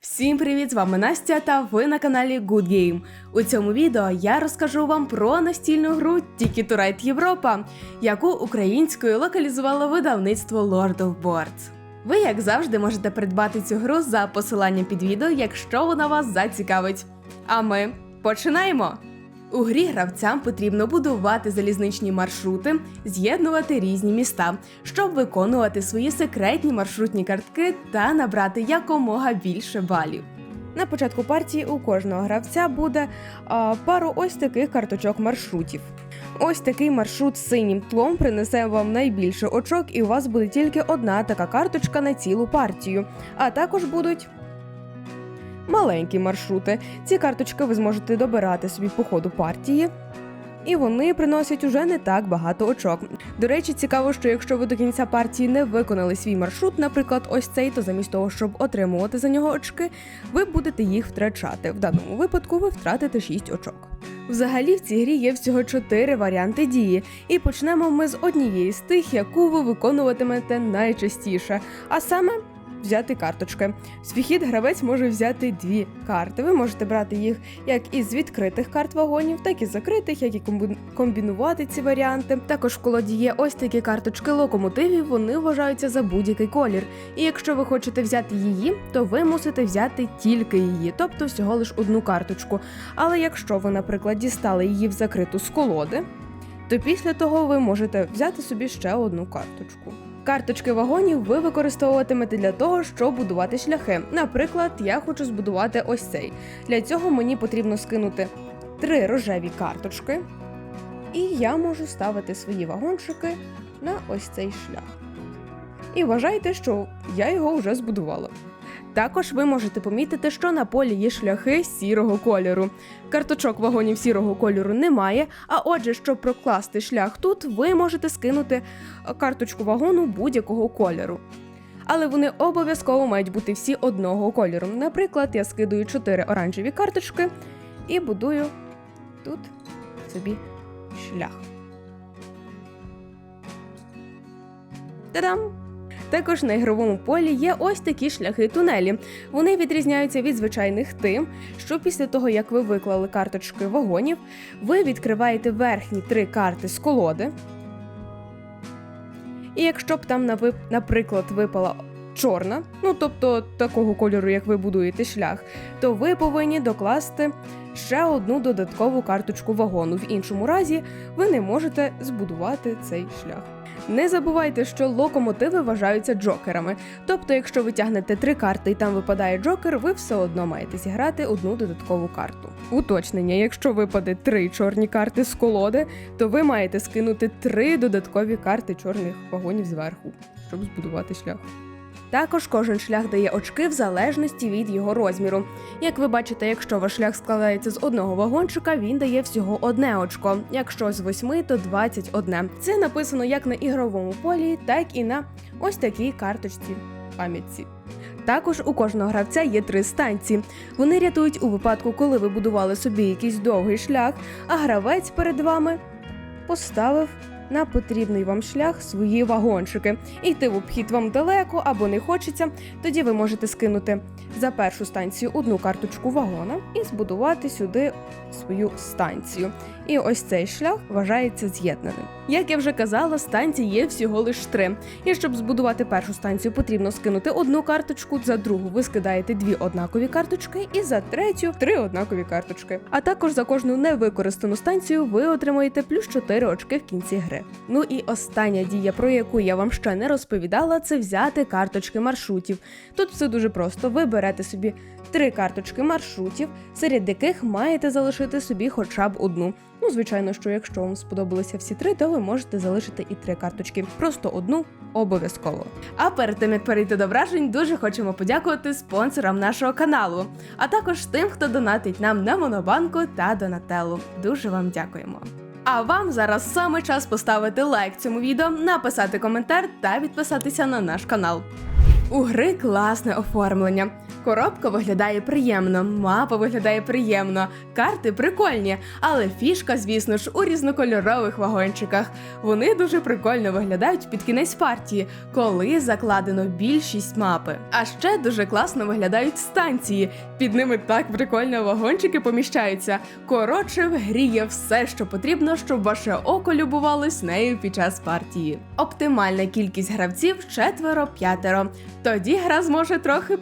Всім привіт! З вами Настя та ви на каналі Good Game. У цьому відео я розкажу вам про настільну гру Ticket to Ride Європа, яку українською локалізувало видавництво Lord of Boards. Ви, як завжди, можете придбати цю гру за посиланням під відео, якщо вона вас зацікавить. А ми починаємо! У грі гравцям потрібно будувати залізничні маршрути, з'єднувати різні міста, щоб виконувати свої секретні маршрутні картки та набрати якомога більше балів. На початку партії у кожного гравця буде а, пару ось таких карточок маршрутів. Ось такий маршрут з синім тлом принесе вам найбільше очок, і у вас буде тільки одна така карточка на цілу партію. А також будуть маленькі маршрути. Ці карточки ви зможете добирати собі по ходу партії. І вони приносять уже не так багато очок. До речі, цікаво, що якщо ви до кінця партії не виконали свій маршрут, наприклад, ось цей, то замість того, щоб отримувати за нього очки, ви будете їх втрачати. В даному випадку ви втратите 6 очок. Взагалі в цій грі є всього 4 варіанти дії, і почнемо ми з однієї з тих, яку ви виконуватимете найчастіше, а саме взяти карточки. В гравець може взяти дві карти. Ви можете брати їх як із відкритих карт вагонів, так і закритих, як і комбінувати ці варіанти. Також в колоді є ось такі карточки локомотивів. Вони вважаються за будь-який колір. І якщо ви хочете взяти її, то ви мусите взяти тільки її, тобто всього лиш одну карточку. Але якщо ви, наприклад, дістали її в закриту з колоди, то після того ви можете взяти собі ще одну карточку. Карточки вагонів ви використовуватимете для того, щоб будувати шляхи. Наприклад, я хочу збудувати ось цей. Для цього мені потрібно скинути три рожеві карточки, і я можу ставити свої вагончики на ось цей шлях. І вважайте, що я його вже збудувала. Також ви можете помітити, що на полі є шляхи сірого кольору. Карточок вагонів сірого кольору немає. А отже, щоб прокласти шлях тут, ви можете скинути е, карточку вагону будь-якого кольору. Але вони обов'язково мають бути всі одного кольору. Наприклад, я скидую 4 оранжеві карточки і будую тут собі шлях. Та-дам! Також на ігровому полі є ось такі шляхи тунелі. Вони відрізняються від звичайних тим, що після того, як ви виклали карточки вагонів, ви відкриваєте верхні три карти з колоди. І якщо б там, наприклад, випала чорна, ну тобто такого кольору, як ви будуєте шлях, то ви повинні докласти ще одну додаткову карточку вагону. В іншому разі ви не можете збудувати цей шлях. Не забувайте, що локомотиви вважаються джокерами. Тобто, якщо ви тягнете три карти і там випадає джокер, ви все одно маєте зіграти одну додаткову карту. Уточнення: якщо випаде три чорні карти з колоди, то ви маєте скинути три додаткові карти чорних вагонів зверху, щоб збудувати шлях. Також кожен шлях дає очки в залежності від його розміру. Як ви бачите, якщо ваш шлях складається з одного вагончика, він дає всього одне очко. Якщо з восьми, то 21. Це написано як на ігровому полі, так і на ось такій карточці пам'ятці. Також у кожного гравця є три станції. Вони рятують у випадку, коли ви будували собі якийсь довгий шлях, а гравець перед вами поставив на потрібний вам шлях свої вагончики. Йти в обхід вам далеко або не хочеться. Тоді ви можете скинути за першу станцію одну карточку вагона і збудувати сюди свою станцію. І ось цей шлях вважається з'єднаним. Як я вже казала, станцій є всього лиш три. І щоб збудувати першу станцію, потрібно скинути одну карточку, за другу ви скидаєте дві однакові карточки, і за третю три однакові карточки. А також за кожну невикористану станцію ви отримаєте плюс 4 очки в кінці гри. Ну і остання дія, про яку я вам ще не розповідала, це взяти карточки маршрутів. Тут все дуже просто. Ви берете собі три карточки маршрутів, серед яких маєте залишити собі хоча б одну. Ну, звичайно, що якщо вам сподобалися всі три, то ви можете залишити і три карточки. Просто одну обов'язково. А перед тим як перейти до вражень, дуже хочемо подякувати спонсорам нашого каналу, а також тим, хто донатить нам на Монобанку та Донателлу. Дуже вам дякуємо. А вам зараз саме час поставити лайк цьому відео, написати коментар та підписатися на наш канал. У гри класне оформлення. Коробка виглядає приємно, мапа виглядає приємно, карти прикольні, але фішка, звісно ж, у різнокольорових вагончиках. Вони дуже прикольно виглядають під кінець партії, коли закладено більшість мапи. А ще дуже класно виглядають станції. Під ними так прикольно вагончики поміщаються. Коротше, в грі є все, що потрібно, щоб ваше око любувалось нею під час партії. Оптимальна кількість гравців четверо-п'ятеро. Тоді гра зможе трохи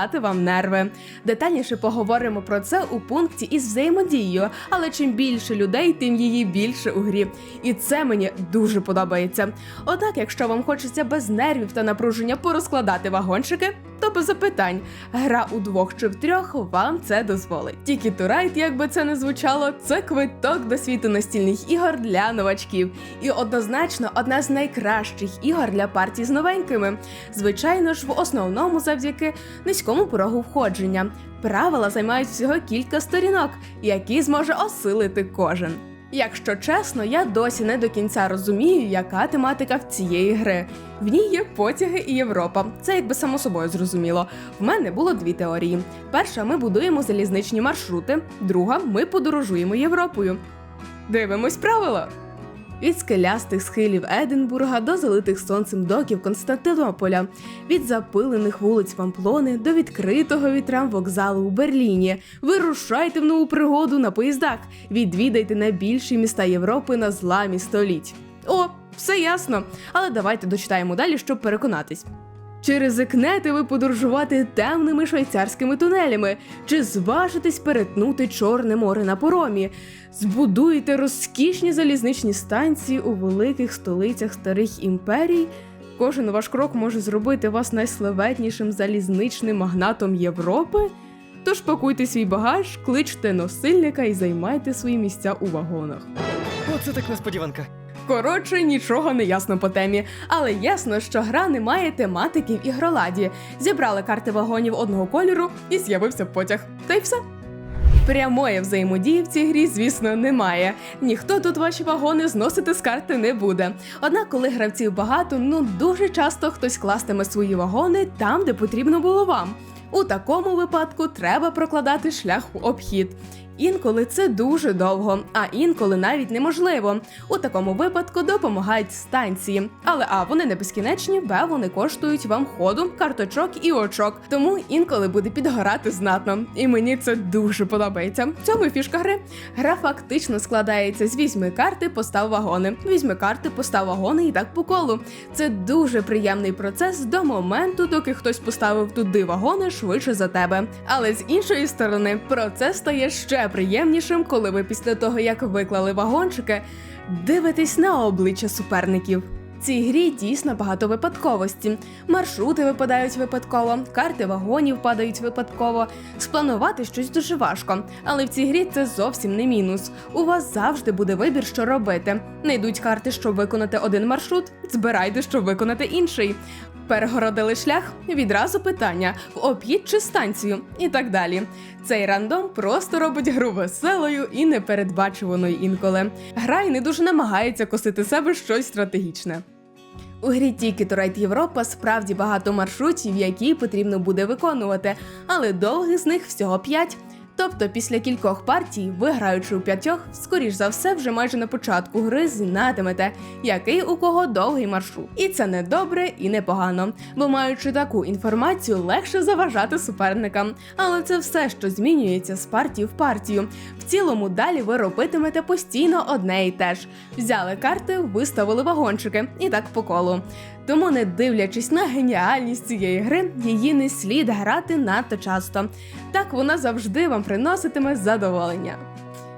полоскотати вам нерви. Детальніше поговоримо про це у пункті із взаємодією, але чим більше людей, тим її більше у грі. І це мені дуже подобається. Однак, якщо вам хочеться без нервів та напруження порозкладати вагончики, без запитань. Гра у двох чи в трьох вам це дозволить. Тільки Турайт, як би це не звучало, це квиток до світу настільних ігор для новачків. І однозначно одна з найкращих ігор для партій з новенькими. Звичайно ж, в основному завдяки низькому порогу входження. Правила займають всього кілька сторінок, які зможе осилити кожен. Якщо чесно, я досі не до кінця розумію, яка тематика в цієї гри. В ній є потяги і Європа. Це якби само собою зрозуміло. В мене було дві теорії: перша, ми будуємо залізничні маршрути, друга ми подорожуємо Європою. Дивимось правила. Від скелястих схилів Единбурга до залитих сонцем доків Константинополя, від запилених вулиць Памплони до відкритого вітрам вокзалу у Берліні. Вирушайте в нову пригоду на поїздах. Відвідайте найбільші міста Європи на зламі століть. О, все ясно. Але давайте дочитаємо далі, щоб переконатись. Чи ризикнете ви подорожувати темними швейцарськими тунелями? Чи зважитесь перетнути Чорне море на поромі? Збудуєте розкішні залізничні станції у великих столицях старих імперій? Кожен ваш крок може зробити вас найславетнішим залізничним магнатом Європи? Тож пакуйте свій багаж, кличте носильника і займайте свої місця у вагонах. Оце так несподіванка. Коротше, нічого не ясно по темі, але ясно, що гра не має тематики в ігроладі. Зібрали карти вагонів одного кольору і з'явився потяг. Та й все. Прямої взаємодії в цій грі, звісно, немає. Ніхто тут ваші вагони зносити з карти не буде. Однак, коли гравців багато, ну дуже часто хтось кластиме свої вагони там, де потрібно було вам. У такому випадку треба прокладати шлях в обхід. Інколи це дуже довго, а інколи навіть неможливо. У такому випадку допомагають станції. Але а вони не безкінечні, б вони коштують вам ходу, карточок і очок. Тому інколи буде підгорати знатно. І мені це дуже подобається. В цьому фішка гри. Гра фактично складається з візьми карти, постав вагони. Візьми карти, постав вагони і так по колу. Це дуже приємний процес до моменту, доки хтось поставив туди вагони швидше за тебе. Але з іншої сторони, процес стає ще приємнішим, коли ви після того, як виклали вагончики, дивитесь на обличчя суперників. В цій грі дійсно багато випадковості. Маршрути випадають випадково, карти вагонів падають випадково. Спланувати щось дуже важко, але в цій грі це зовсім не мінус. У вас завжди буде вибір, що робити. Не йдуть карти, щоб виконати один маршрут, збирайте, щоб виконати інший. Перегородили шлях, відразу питання в об'їд чи станцію, і так далі. Цей рандом просто робить гру веселою і непередбачуваною інколи. Гра й не дуже намагається косити себе щось стратегічне. У грі Ticket Ride Європа справді багато маршрутів, які потрібно буде виконувати, але довгих з них всього 5. Тобто, після кількох партій, ви граючи у п'ятьох, скоріш за все, вже майже на початку гри знатимете, який у кого довгий маршрут. І це не добре і не погано, бо маючи таку інформацію, легше заважати суперникам. Але це все, що змінюється з партії в партію. В цілому далі ви робитимете постійно одне і те ж. Взяли карти, виставили вагончики і так по колу. Тому, не дивлячись на геніальність цієї гри, її не слід грати надто часто. Так вона завжди вам приноситиме задоволення.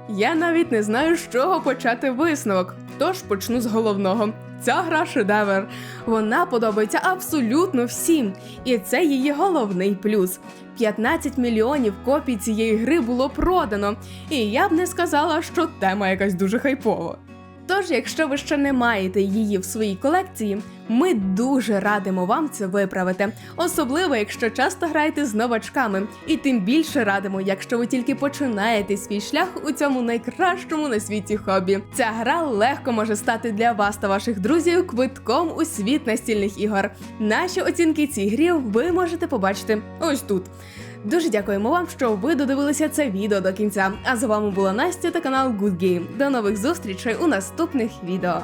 Я навіть не знаю, з чого почати висновок, тож почну з головного. Ця гра шедевр. Вона подобається абсолютно всім, і це її головний плюс. 15 мільйонів копій цієї гри було продано, і я б не сказала, що тема якась дуже хайпова. Тож, якщо ви ще не маєте її в своїй колекції, ми дуже радимо вам це виправити, особливо якщо часто граєте з новачками, і тим більше радимо, якщо ви тільки починаєте свій шлях у цьому найкращому на світі хобі. Ця гра легко може стати для вас та ваших друзів квитком у світ настільних ігор. Наші оцінки цій грі ви можете побачити ось тут. Дуже дякуємо вам, що ви додивилися це відео до кінця. А з вами була Настя та канал Good Game. До нових зустрічей у наступних відео.